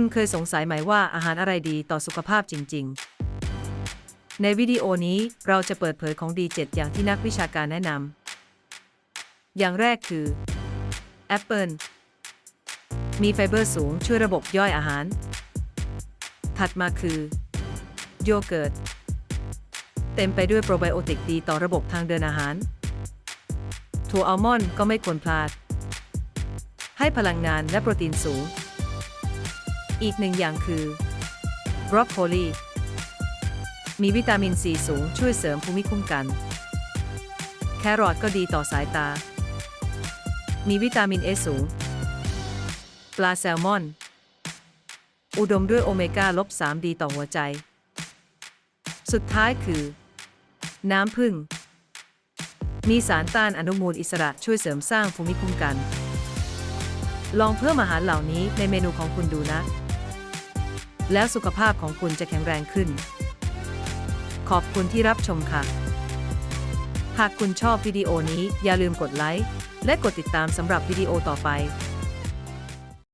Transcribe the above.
คุณเคยสงสัยไหมว่าอาหารอะไรดีต่อสุขภาพจริง ๆ ในวิดีโอนี้เราจะเปิดเผยของดี 7 อย่างที่นักวิชาการแนะนำ อย่างแรกคือแอปเปิลมีไฟเบอร์สูงช่วยระบบย่อยอาหาร ถัดมาคือโยเกิร์ตเต็มไปด้วยโปรไบโอติกดีต่อระบบทางเดินอาหาร ถั่วอัลมอนด์ก็ไม่ควรพลาด ให้พลังงานและโปรตีนสูง อีกหนึ่งอย่างคือบรอกโคลีมีวิตามินซีสูงช่วยเสริมภูมิคุ้มกัน แครอทก็ดีต่อสายตา มีวิตามินเอสูง ปลาแซลมอน อุดมด้วยโอเมก้าลบ3ดีต่อหัวใจ สุดท้ายคือ น้ำผึ้งมีสารต้านอนุมูลอิสระช่วยเสริมสร้างภูมิคุ้มกัน ลองเพิ่มอาหารเหล่านี้ในเมนูของคุณดูนะ แล้วสุขภาพของคุณจะแข็งแรงขึ้น ขอบคุณที่รับชมค่ะ หากคุณชอบวิดีโอนี้อย่าลืมกดไลค์และกดติดตามสำหรับวิดีโอต่อไป